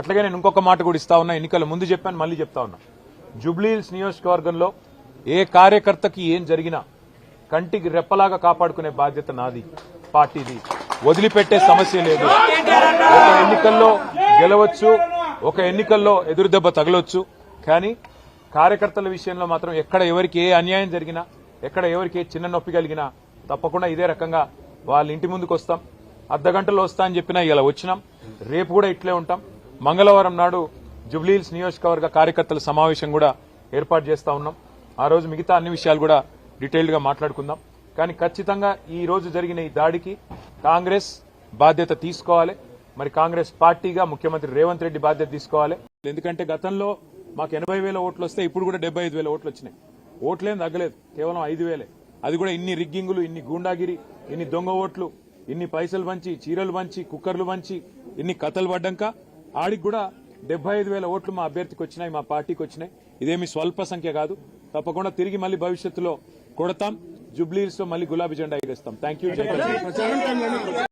అట్లాగే నేను ఇంకొక మాట కూడా ఇస్తా ఉన్నా. ఎన్నికల ముందు చెప్పాను మళ్ళీ చెప్తా ఉన్నా. జూబ్లీహిల్స్ నియోజకవర్గంలో ఏ కార్యకర్తకి ఏం జరిగినా కంటికి రెప్పలాగా కాపాడుకునే బాధ్యత నాది పార్టీది. వదిలిపెట్టే సమస్య లేదు. ఒక ఎన్నికల్లో గెలవచ్చు ఒక ఎన్నికల్లో ఎదురుదెబ్బ తగలొచ్చు. కానీ కార్యకర్తల విషయంలో మాత్రం ఎక్కడ ఎవరికి ఏ అన్యాయం జరిగినా ఎక్కడ ఎవరికి ఏ చిన్న నొప్పి కలిగినా తప్పకుండా ఇదే రకంగా వాళ్ళ ఇంటి ముందుకు వస్తాం అర్ధ గంటలో వస్తా అని చెప్పినా ఇలా వచ్చినాం. రేపు కూడా ఇట్లే ఉంటాం. మంగళవారం నాడు జుబ్లీహిల్స్ నియోజకవర్గ కార్యకర్తల సమావేశం కూడా ఏర్పాటు చేస్తా ఉన్నాం. ఆ రోజు మిగతా అన్ని విషయాలు కూడా డీటెయిల్డ్గా మాట్లాడుకుందాం. కానీ ఖచ్చితంగా ఈ రోజు జరిగిన ఈ దాడికి కాంగ్రెస్ బాధ్యత తీసుకోవాలి. మరి కాంగ్రెస్ పార్టీగా ముఖ్యమంత్రి రేవంత్ రెడ్డి బాధ్యత తీసుకోవాలి. ఎందుకంటే గతంలో మాకు ఎనభై వేల ఓట్లు వస్తే ఇప్పుడు కూడా డెబ్బై ఐదు వేల ఓట్లు వచ్చినాయి. ఓట్లేం తగ్గలేదు. కేవలం ఐదు వేలే. అది కూడా ఇన్ని రిగ్గింగులు ఇన్ని గూండాగిరి ఇన్ని దొంగ ఓట్లు ఇన్ని పైసలు వంచి చీరలు వంచి కుక్కర్లు వంచి ఇన్ని కథలు పడ్డాక ఆడికి కూడా డెబ్బై ఐదు వేల ఓట్లు మా అభ్యర్థికి వచ్చినాయి మా పార్టీకి వచ్చినాయి. ఇదేమి స్వల్ప సంఖ్య కాదు. తప్పకుండా తిరిగి మళ్ళీ భవిష్యత్తులో కొడతాం. జుబ్లీస్లో మళ్ళీ గులాబీ జెండా ఎగరేస్తాం. Thank you